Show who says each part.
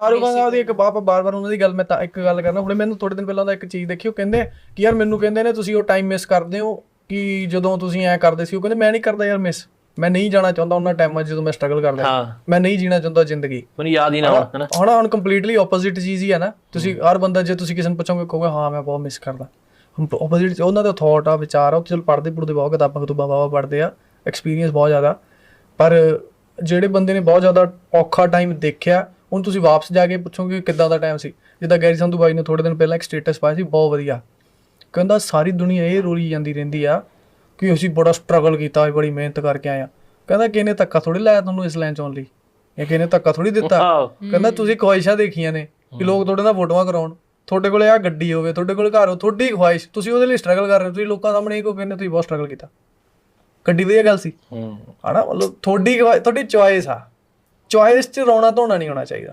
Speaker 1: ਸ਼ਾਹਰੁਖ ਖਾਨ ਦੀ ਇੱਕ ਬਾਪ ਬਾਰ-ਬਾਰ ਉਹਨਾਂ ਦੀ ਗੱਲ ਮੈਂ ਤਾਂ ਇੱਕ ਗੱਲ ਕਰਨਾ ਹੁਣੇ ਮੈਨੂੰ ਥੋੜੇ ਦਿਨ ਪਹਿਲਾਂ ਦਾ ਇੱਕ ਚੀਜ਼ ਦੇਖੀ ਉਹ ਕਹਿੰਦੇ ਕਿ ਯਾਰ ਮੈਨੂੰ ਕਹਿੰਦੇ ਨੇ ਤੁਸੀਂ ਉਹ ਟਾਈਮ ਮਿਸ ਕਰਦੇ ਹੋ ਕਿ ਜਦੋਂ ਤੁਸੀਂ ਐ ਕਰਦੇ ਸੀ ਉਹ ਕਹਿੰਦੇ ਮੈਂ ਨਹੀਂ ਕਰਦਾ ਯਾਰ ਮਿਸ ਮੈਂ ਨਹੀਂ ਜਾਣਾ ਚਾਹੁੰਦਾ ਉਹਨਾਂ ਟਾਈਮਾਂ ਜਦੋਂ ਮੈਂ ਸਟਰਗਲ ਕਰਦਾ।
Speaker 2: ਹਾਂ।
Speaker 1: ਮੈਂ ਨਹੀਂ ਜੀਣਾ ਚਾਹੁੰਦਾ ਜ਼ਿੰਦਗੀ।
Speaker 2: ਮੈਨੂੰ ਯਾਦ ਹੀ ਨਾ ਆਉਣ ਹਨਾ?
Speaker 1: ਹੁਣ ਹੁਣ ਕੰਪਲੀਟਲੀ ਆਪੋਜ਼ਿਟ ਚੀਜ਼ ਹੀ ਹੈ ਨਾ। ਤੁਸੀਂ ਹਰ ਬੰਦਾ ਜੇ ਤੁਸੀਂ ਕਿਸੇ ਨੂੰ ਪੁੱਛੋਗੇ ਕਹੋਗੇ ਹਾਂ ਮੈਂ ਬਹੁਤ ਮਿਸ ਕਰਦਾ। ਆਪੋਜ਼ਿਟ ਉਹਨਾਂ ਦਾ ਥਾਟ ਆ ਵਿਚਾਰ ਆ ਉਹ ਚਲ ਪੜਦੇ ਪੜਦੇ ਬਹੁਤ ਕਿਤਾਬਾਂ ਕਿਤਾਬਾਂ ਵਾਵਾ ਪੜਦੇ ਆ ਐਕਸਪੀਰੀਅੰਸ ਬਹੁਤ ਜ਼ਿਆਦਾ। ਪਰ ਜਿਹੜੇ ਬੰਦੇ ਨੇ ਬਹੁਤ ਜ਼ਿਆਦਾ ਔਖਾ ਟਾਈਮ ਦੇਖਿਆ ਹੁਣ ਤੁਸੀਂ ਵਾਪਸ ਜਾ ਕੇ ਪੁੱਛੋਗੇ ਕਿੱਦਾਂ ਦਾ ਟਾਈਮ ਸੀ। ਜਿੱਦਾਂ ਗੈਰੀ ਸੰਧੂ ਬਾਈ ਨੇ ਥੋੜੇ ਦਿਨ ਪਹਿਲਾਂ ਇੱਕ ਸਟੇਟਸ ਪਾਇਆ ਸੀ ਬਹੁਤ ਵਧੀਆ। ਕਹਿੰਦਾ ਸਾਰੀ ਦੁਨੀਆ ਇਹ ਰੋਲੀ ਜਾਂਦੀ ਰਹਿੰਦੀ ਆ ਕਿ ਅਸੀਂ ਬੜਾ ਸਟਰਗਲ ਕੀਤਾ ਬੜੀ ਮਿਹਨਤ ਕਰਕੇ ਆਏ ਆ। ਕਹਿੰਦਾ ਕਿਹਨੇ ਧੱਕਾ ਥੋੜੀ ਲਾਇਆ ਤੁਹਾਨੂੰ ਇਸ ਲਾਈਨ ਚ ਆਉਣ ਲਈ? ਇਹ ਕਿਹਨੇ ਧੱਕਾ ਥੋੜੀ ਦਿੱਤਾ? ਕਹਿੰਦਾ ਤੁਸੀਂ ਖੁਆਇਸ਼ਾਂ ਦੇਖੀਆਂ ਨੇ ਕਿ ਲੋਕ ਤੁਹਾਡੇ ਨਾਲ ਫੋਟੋਆਂ ਕਰਾਉਣ। ਤੁਹਾਡੇ ਕੋਲੇ ਆ ਗੱਡੀ ਹੋਵੇ ਤੁਹਾਡੇ ਕੋਲ ਘਰ ਹੋ ਤੁਹਾਡੀ ਖੁਆਇਸ਼ ਤੁਸੀਂ ਉਹਦੇ ਲਈ ਸਟਰਗਲ ਕਰ ਰਹੇ ਹੋ ਤੁਸੀਂ ਲੋਕਾਂ ਸਾਹਮਣੇ ਕੋ ਕਹਿੰਦੇ ਤੁਸੀਂ ਬਹੁਤ ਸਟਰਗਲ ਕੀਤਾ। ਗੱਡੀ ਵਧੀਆ ਗੱਲ ਸੀ।
Speaker 2: ਹੂੰ।
Speaker 1: ਹਨਾ ਮਤਲਬ ਤੁਹਾਡੀ ਤੁਹਾਡੀ ਚੁਆਇਸ ਆ। ਚੁਆਇਸ 'ਚ ਰੋਣਾ ਧੋਣਾ ਨਹੀਂ ਹੋਣਾ ਚਾਹੀਦਾ।